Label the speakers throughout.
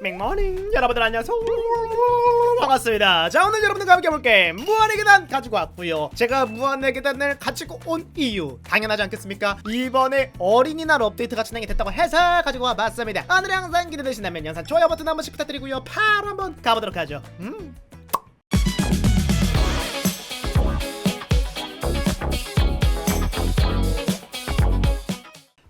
Speaker 1: 맥모닝 여러분들 안녕하세요. 반갑습니다. 자 오늘 여러분들과 함께 해볼게 무한의 계단 가지고 왔고요. 제가 무한의 계단을 가지고 온 이유 당연하지 않겠습니까? 이번에 어린이날 업데이트가 진행이 됐다고 해서 가지고 와봤습니다. 오늘 영상 기대되신다면 영상 좋아요 버튼 한 번씩 부탁드리고요. 바로 한번 가보도록 하죠. 음.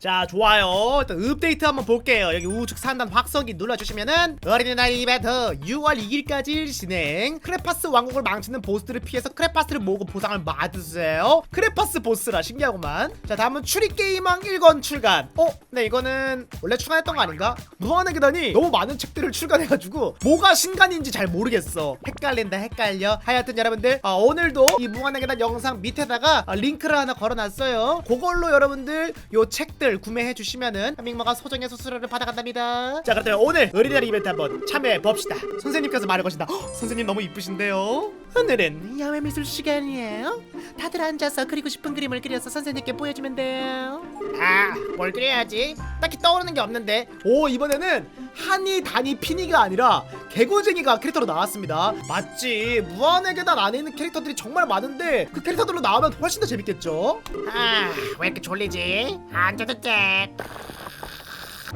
Speaker 1: 자 좋아요. 일단 업데이트 한번 볼게요. 여기 우측 상단 확성기 눌러주시면은 어린이날 이벤트 6월 2일까지 진행. 크레파스 왕국을 망치는 보스들을 피해서 크레파스를 모으고 보상을 받으세요. 크레파스 보스라 신기하구만. 자 다음은 추리게임왕 1권 출간. 어? 네 이거는 원래 출간했던 거 아닌가? 무한의 계단이 너무 많은 책들을 출간해가지고 뭐가 신간인지 잘 모르겠어. 헷갈린다 헷갈려. 하여튼 여러분들 아, 오늘도 이 무한의 계단 영상 밑에다가 아, 링크를 하나 걸어놨어요. 그걸로 여러분들 요 책들 구매해 주시면은 민모가 소정의 수수료를 받아간답니다. 자 그렇다면 오늘 어린이날 이벤트 한번 참여해 봅시다. 선생님께서 거신다. 헉, 선생님 너무 이쁘신데요? 오늘은 야외 미술 시간이에요. 다들 앉아서 그리고 싶은 그림을 그려서 선생님께 보여주면 돼요. 아 뭘 그려야지? 딱히 떠오르는 게 없는데. 오 이번에는 한이 단이 피니가 아니라 개구쟁이가 캐릭터로 나왔습니다 맞지 무한의 계단 안에 있는 캐릭터들이 정말 많은데 그 캐릭터들로 나오면 훨씬 더 재밌겠죠
Speaker 2: 아, 왜 이렇게 졸리지? 앉아도 돼.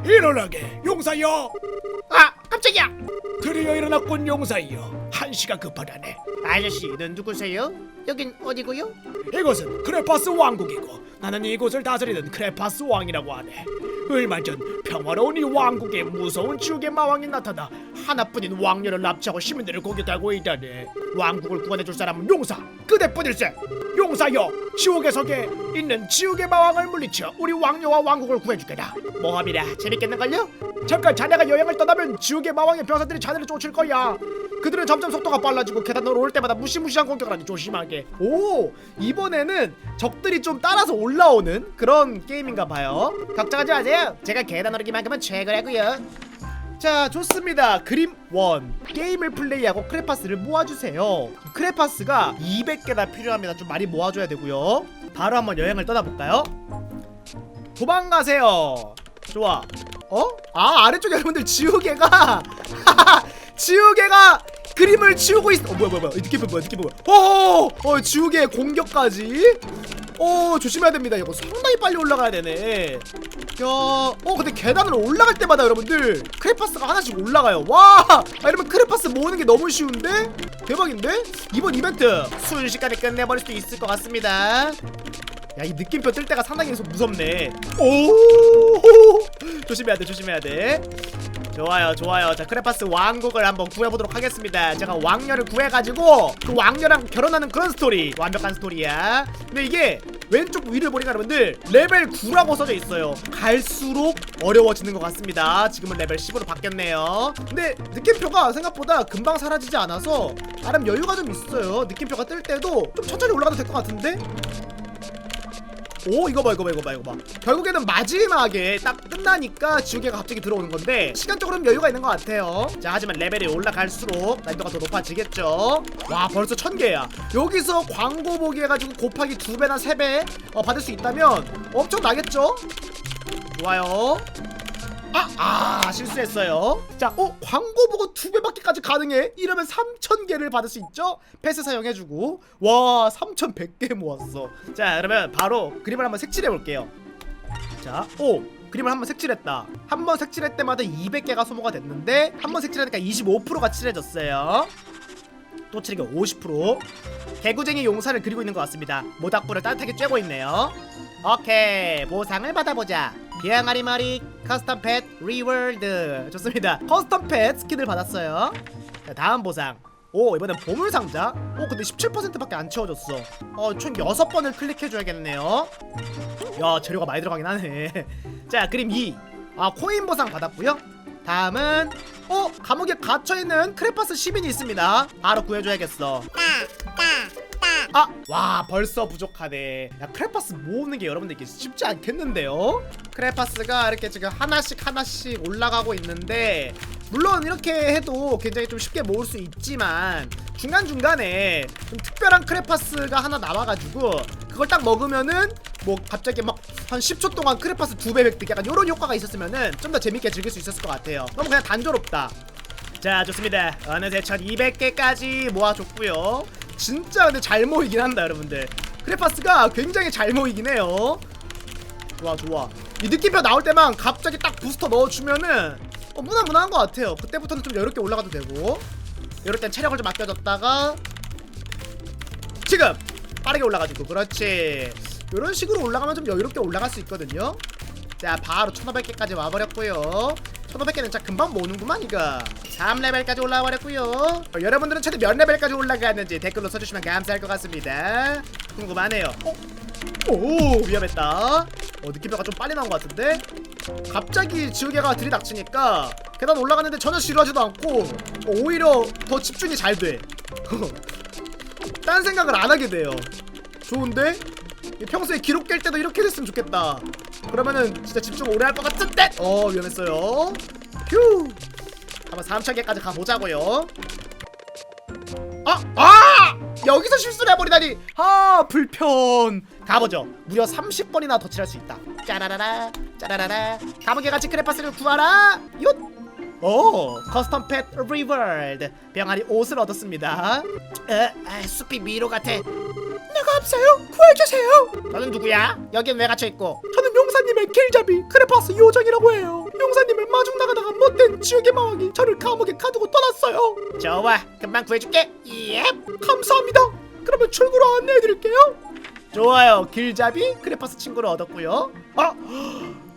Speaker 3: 일어나게 용사여
Speaker 1: 아 깜짝이야
Speaker 3: 드디어 일어났군 용사여 한시가 급하다네
Speaker 1: 아저씨는 누구세요? 여긴 어디고요?
Speaker 3: 이곳은 크레파스 왕국이고 나는 이곳을 다스리는 크레파스 왕이라고 하네 얼마 전 평화로운 이 왕국에 무서운 지옥의 마왕이 나타나 하나뿐인 왕녀를 납치하고 시민들을 공격하고 있다네 왕국을 구원해줄 사람은 용사 그대뿐일세 용사여 지옥의 석에 있는 지옥의 마왕을 물리쳐 우리 왕녀와 왕국을 구해주게다
Speaker 1: 모험이라 재밌겠는걸요?
Speaker 3: 잠깐 자네가 여행을 떠나면 지옥의 마왕의 병사들이 자네를 쫓을 거야. 그들은 점점 속도가 빨라지고 계단으로 올 때마다 무시무시한 공격을 하니 조심하게.
Speaker 1: 오 이번에는 적들이 좀 따라서 올라오는 그런 게임인가 봐요 걱정하지 마세요 제가 계단 오르기만큼은 최고라고요 자 좋습니다. 그림 원. 게임을 플레이하고 크레파스를 모아주세요. 크레파스가 200개나 필요합니다. 좀 많이 모아줘야 되고요. 바로 한번 여행을 떠나볼까요? 도망가세요. 좋아. 어? 아 아래쪽에 여러분들 지우개가. 지우개가 그림을 지우고 있어 어 뭐야 뭐야 뭐야. 느낌 뭐야 느낌 뭐야. 어, 어 지우개 공격까지 어 조심해야 됩니다. 이거 상당히 빨리 올라가야 되네. 야어 근데 계단을 올라갈 때마다 여러분들 크레파스가 하나씩 올라가요. 와 아, 이러면 크레파스 모으는 게 너무 쉬운데? 대박인데? 이번 이벤트 순식간에 끝내버릴 수도 있을 것 같습니다. 야 이 느낌표 뜰 때가 상당히 무섭네. 오 조심해야 돼 조심해야 돼 좋아요 좋아요. 자 크레파스 왕국을 한번 구해보도록 하겠습니다. 제가 왕녀를 구해가지고 그 왕녀랑 결혼하는 그런 스토리 완벽한 스토리야. 근데 이게 왼쪽 위를 보니까 여러분들 레벨 9라고 써져 있어요. 갈수록 어려워지는 것 같습니다. 지금은 레벨 10으로 바뀌었네요. 근데 느낌표가 생각보다 금방 사라지지 않아서 나름 여유가 좀 있어요. 느낌표가 뜰 때도 좀 천천히 올라가도 될 것 같은데 오 이거 봐 이거 봐 이거 봐 이거 봐. 결국에는 마지막에 딱 끝나니까 지우개가 갑자기 들어오는 건데 시간적으로는 여유가 있는 것 같아요. 자 하지만 레벨이 올라갈수록 난이도가 더 높아지겠죠? 와 벌써 천 개야. 여기서 광고 보기 해가지고 곱하기 두 배나 세배 어, 받을 수 있다면 엄청 나겠죠? 좋아요 아, 아 실수했어요. 자, 어 광고 보고 두 배밖에까지 가능해? 이러면 3,000개를 받을 수 있죠? 패스 사용해주고. 와 3,100개 모았어. 자 그러면 바로 그림을 한번 색칠해 볼게요. 자 오 그림을 한번 색칠했다. 한 번 색칠할 때마다 200개가 소모가 됐는데 한 번 색칠하니까 25%가 칠해졌어요. 또 칠하니까 50% 개구쟁이 용사를 그리고 있는 것 같습니다. 모닥불을 따뜻하게 쬐고 있네요. 오케이 보상을 받아보자 비앙아리 머리 커스텀 펫 리월드 좋습니다. 커스텀 펫 스킨을 받았어요. 자 다음 보상. 오 이번엔 보물 상자? 오 근데 17%밖에 안 채워졌어. 어총 6번을 클릭해줘야겠네요. 야 재료가 많이 들어가긴 하네. 자 그림 2아 코인 보상 받았고요. 다음은 어 감옥에 갇혀있는 크레파스 시민이 있습니다. 바로 구해줘야겠어 아! 와 벌써 부족하네 야 크레파스 모으는 게 여러분들 이게 쉽지 않겠는데요? 크레파스가 이렇게 지금 하나씩 하나씩 올라가고 있는데 물론 이렇게 해도 굉장히 좀 쉽게 모을 수 있지만 중간중간에 좀 특별한 크레파스가 하나 나와가지고 그걸 딱 먹으면은 뭐 갑자기 막 한 10초 동안 크레파스 두 배 획득 약간 이런 효과가 있었으면은 좀 더 재밌게 즐길 수 있었을 것 같아요 너무 그냥 단조롭다 자 좋습니다 어느새 1200개까지 모아줬고요 진짜 근데 잘 모이긴 한다 여러분들. 크레파스가 굉장히 잘 모이긴 해요. 좋아 좋아. 이 느낌표 나올 때만 갑자기 딱 부스터 넣어주면은 어, 무난무난한 것 같아요. 그때부터는 좀 여유롭게 올라가도 되고. 이럴 땐 체력을 좀 아껴줬다가 지금 빠르게 올라가지고 그렇지. 이런 식으로 올라가면 좀 여유롭게 올라갈 수 있거든요 자 바로 1500개까지 와버렸고요. 1500개는 진짜 금방 모으는구만 이거. 3레벨까지 올라와버렸고요. 어, 여러분들은 최대 몇 레벨까지 올라가는지 댓글로 써주시면 감사할 것 같습니다. 궁금하네요. 어? 오 위험했다. 어 느낌표가 좀 빨리 나온 것 같은데? 갑자기 지우개가 들이닥치니까 계단 올라가는데 전혀 지루하지도 않고 어, 오히려 더 집중이 잘돼. 딴 생각을 안 하게 돼요. 좋은데? 이 평소에 기록 깰 때도 이렇게 됐으면 좋겠다 그러면은 진짜 집중 오래 할 것 같은데? 어 위험했어요. 휴. 한번 3천개까지 가보자고요. 아! 아! 여기서 실수를 해버리다니. 아 불편. 가보죠. 무려 30번이나 더 칠할 수 있다. 짜라라라 짜라라라. 감옥에 같이 크레파스를 구하라. 얏! 오 커스텀 펫 리월드. 병아리 옷을 얻었습니다. 에, 아, 숲이 미로 같아 내가 없어요? 구해주세요. 너는 누구야? 여긴 왜 갇혀있고? 저는 용사님의 길잡이 크레파스 요정이라고 해요. 용사님을 마중 나가다가 못된 지옥의 마왕이 저를 감옥에 가두고 떠났어요. 좋아 금방 구해줄게. 예. 감사합니다. 그러면 출구로 안내해드릴게요. 좋아요. 길잡이 크레파스 친구를 얻었고요. 아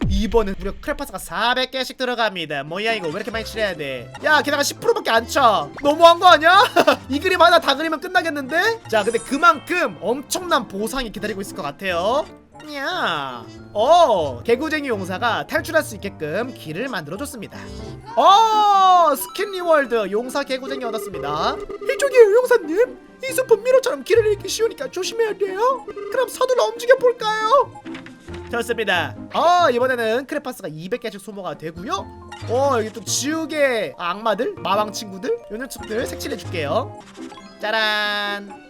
Speaker 1: 이번엔 무려 크레파스가 400개씩 들어갑니다 뭐야 이거 왜 이렇게 많이 칠해야 돼야 게다가 10%밖에 안쳐 너무한 거 아니야? 이 그림 하나 다 그리면 끝나겠는데? 자 근데 그만큼 엄청난 보상이 기다리고 있을 것 같아요 야, 어, 개구쟁이 용사가 탈출할 수 있게끔 길을 만들어줬습니다. 어, 스킨 리월드 용사 개구쟁이 얻었습니다. 이쪽이에요, 용사님. 이 숲은 미로처럼 길을 잃기 쉬우니까 조심해야 돼요. 그럼 서둘러 움직여 볼까요? 좋습니다. 아 이번에는 크레파스가 200개씩 소모가 되고요. 어 여기 또 지우개 악마들, 마왕 친구들, 요 녀석들 색칠해 줄게요. 짜란.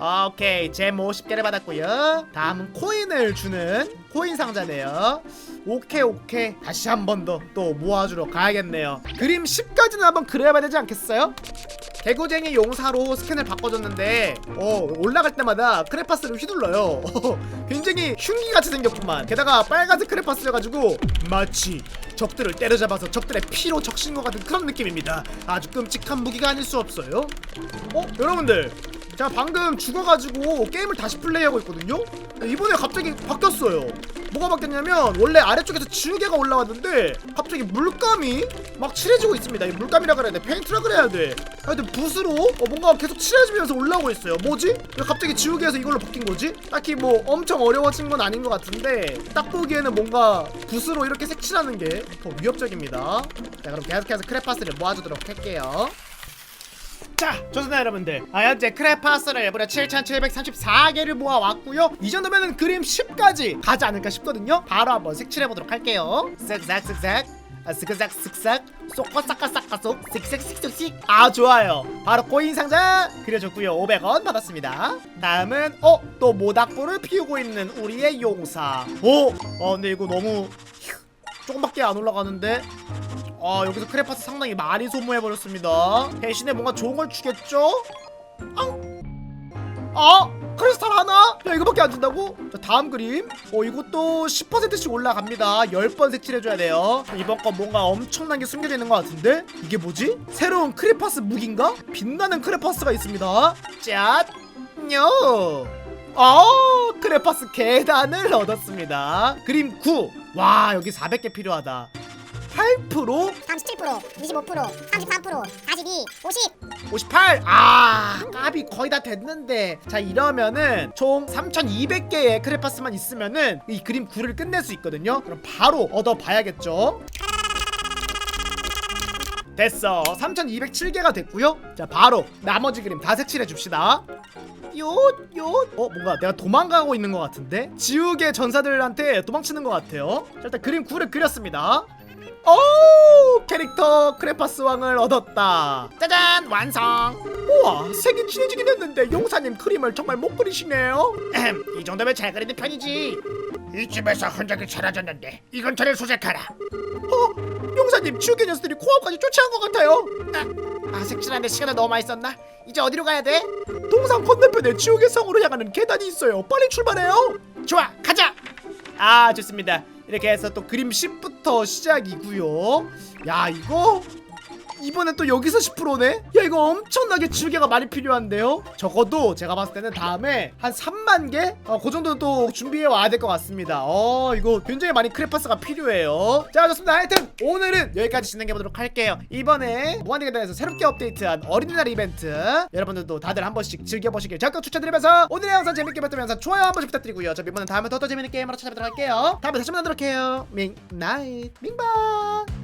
Speaker 1: 오케이 잼 50개를 받았고요 다음은 코인을 주는 코인 상자네요 오케이 오케이 다시 한 번 더 또 모아주러 가야겠네요 그림 10까지는 한번 그려봐야 되지 않겠어요? 개구쟁이 용사로 스캔을 바꿔줬는데 어 올라갈 때마다 크레파스를 휘둘러요. 굉장히 흉기같이 생겼구만. 게다가 빨간색 크레파스여가지고 마치 적들을 때려잡아서 적들의 피로 적신 것 같은 그런 느낌입니다. 아주 끔찍한 무기가 아닐 수 없어요. 어 여러분들. 제가 방금 죽어가지고 게임을 다시 플레이하고 있거든요? 이번에 갑자기 바뀌었어요 뭐가 바뀌었냐면 원래 아래쪽에서 지우개가 올라왔는데 갑자기 물감이 막 칠해지고 있습니다. 이 물감이라 그래야 돼? 페인트라 그래야 돼? 하여튼 붓으로 어, 뭔가 계속 칠해지면서 올라오고 있어요. 뭐지? 왜 갑자기 지우개에서 이걸로 바뀐 거지? 딱히 뭐 엄청 어려워진 건 아닌 것 같은데 딱 보기에는 뭔가 붓으로 이렇게 색칠하는 게 더 위협적입니다. 자 그럼 계속해서 크레파스를 모아주도록 할게요 자, 좋습니다 여러분들. 아, 현재 크레파스를 무려 7,734개를 모아왔고요. 이 정도면은 그림 10까지 가지 않을까 싶거든요. 바로 한번 색칠해보도록 할게요. 쓱싹쓱싹. 아, 스크싹 쓱싹 쏙까싹까싹까쏙 쓱싹쓱쓱씩 아 좋아요 바로 코인 상자 그려줬고요 500원 받았습니다 다음은 어 또 모닥불을 피우고 있는 우리의 용사 오! 어 근데 이거 너무 휴, 조금밖에 안 올라가는데 아 여기서 크레파스 상당히 많이 소모해버렸습니다 대신에 뭔가 좋은 걸 주겠죠? 앙! 아! 크리스탈 하나? 야 이거밖에 안 준다고? 자 다음 그림 어 이것도 10%씩 올라갑니다 10번 색칠해줘야 돼요 이번 건 뭔가 엄청난 게 숨겨져 있는 것 같은데? 이게 뭐지? 새로운 크레파스 무기인가? 빛나는 크레파스가 있습니다 짠! 뇨! 어 크레파스 계단을 얻었습니다 그림 9 와 여기 400개 필요하다 8%
Speaker 4: 37%, 25%, 33%, 42, 50.
Speaker 1: 58! 아, 값이 거의 다 됐는데. 자, 이러면은 총 3,200개의 크레파스만 있으면은 이 그림 9를 끝낼 수 있거든요. 그럼 바로 얻어봐야겠죠. 됐어. 3,207개가 됐고요. 자, 바로 나머지 그림 다 색칠해 줍시다. 요, 요. 어, 뭔가 내가 도망가고 있는 것 같은데? 지우개 전사들한테 도망치는 것 같아요. 자, 일단 그림 9를 그렸습니다. 오! 캐릭터 크레파스 왕을 얻었다.
Speaker 2: 짜잔 완성
Speaker 1: 우와 색이 진해지긴 했는데 용사님 그림을 정말 못 그리시네요
Speaker 2: 에헴, 이 정도면 잘 그리는 편이지 이 집에서 흔적이 사라졌는데 이 근처를 수색하라.
Speaker 1: 어? 용사님 지우개 녀석들이 코앞까지 쫓아온 것 같아요 아, 아 색칠하는데 시간을 너무 많이 썼나? 이제 어디로 가야 돼? 동상 건너편에 지우개 성으로 향하는 계단이 있어요 빨리 출발해요 좋아 가자 아 좋습니다 이렇게 해서 또 그림 10부터 시작이고요. 야 이거 이번엔 또 여기서 10%네? 야 이거 엄청나게 지우개가 많이 필요한데요? 적어도 제가 봤을 때는 다음에 한 3만 개? 어, 그 정도는 또 준비해 와야 될 것 같습니다. 어 이거 굉장히 많이 크레파스가 필요해요. 자 좋습니다. 하여튼 오늘은 여기까지 진행해 보도록 할게요. 이번에 무한대계단에서 새롭게 업데이트한 어린이날 이벤트. 여러분들도 다들 한 번씩 즐겨보시길 적극 추천드리면서 오늘의 영상 재밌게 봤다면 영상 좋아요 한 번씩 부탁드리고요. 저 이번엔 다음에 더더 재밌는 게임으로 찾아뵙도록 할게요. 다음에 다시 만나도록 해요. 밍나잇. 밍바